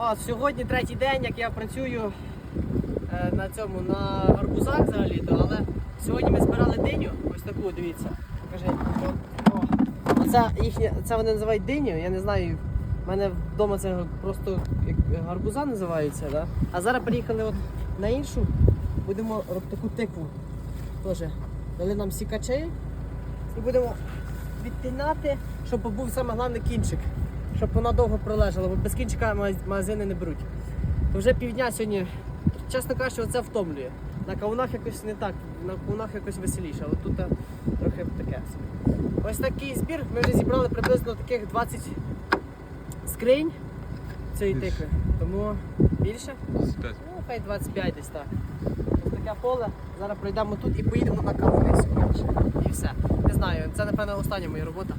О, сьогодні третій день, як я працюю е, на цьому на гарбузах взагалі-то, але сьогодні ми збирали диню, ось таку, дивіться. Покажи. Оце їхня, це вони називають диню, я не знаю. У мене вдома це просто гарбуза називається, да? а зараз приїхали от на іншу, будемо робити таку тикву. Теж дали нам сікачей і будемо відтинати, щоб був саме головне кінчик, щоб вона довго пролежала, бо без кінчика магазини не беруть. То вже півдня сьогодні, чесно кажучи, оце втомлює. На кавунах якось не так, на кавунах якось веселіше, але тут е, трохи таке. Ось такий збір. Ми вже зібрали приблизно таких 20 скринь цієї тикви. Тому більше? 25. Ну, хай 25 десь так. Ось таке поле. Зараз пройдемо тут і поїдемо на кавуни сьогодні. І все. Не знаю, це напевно остання моя робота.